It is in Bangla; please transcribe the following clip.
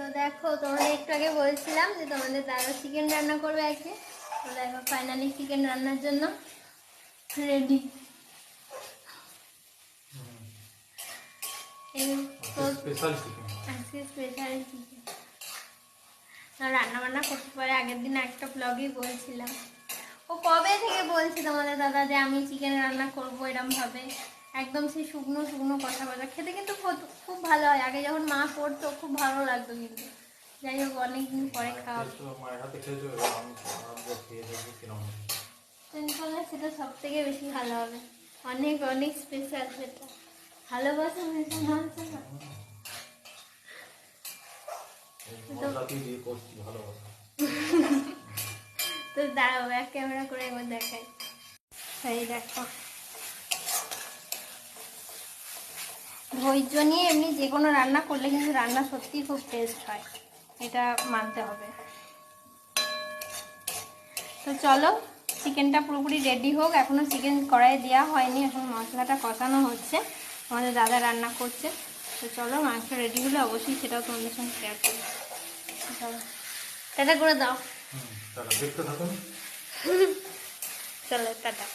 তো দেখো তোমাদের একটু আগে বলছিলাম যে তোমাদের দাদা চিকেন রান্না করবে আজকে। তো দেখো ফাইনালি চিকেন রান্নার জন্য রেডি এই তো স্পেশাল চিকেন আজকে স্পেশাল চিকেন রান্না বান্না করতে পারে আগের দিন একটা ব্লগেই বলছিলাম। ও কবে থেকে বলছে তোমাদের দাদা যে আমি চিকেন রান্না করব এরম ভাবে একদম সেই শুকনো শুকনো কথা বলা। খেতে কিন্তু খুব- ভালো হয়। আগে যখন মা করতো খুব ভালো লাগতো কিন্তু। যাই হোক অনেকদিন পরে খাওয়া সেটা সব থেকে বেশি ভালো হবে। অনেক অনেক স্পেশাল সেটা ভালোবাসা মেশানো হচ্ছে না তো দাঁড়াও এক ক্যামেরা করে একবার দেখাই। এই দেখো। ধৈর্য নিয়ে এমনি যে কোনো রান্না করলে কিন্তু রান্না সত্যিই খুব টেস্ট হয়। এটা মানতে হবে। তো চলো চিকেনটা পুরোপুরি রেডি হোক। এখনও চিকেন কড়াইয়ে দেওয়া হয়নি এখন মশলাটা কষানো হচ্ছে। আমাদের দাদা রান্না করছে। তো চলো মাংস রেডি হলে অবশ্যই সেটাও তোমাদের সঙ্গে শেয়ার করব। চলো টাটা করে দাও। চলো টাটা।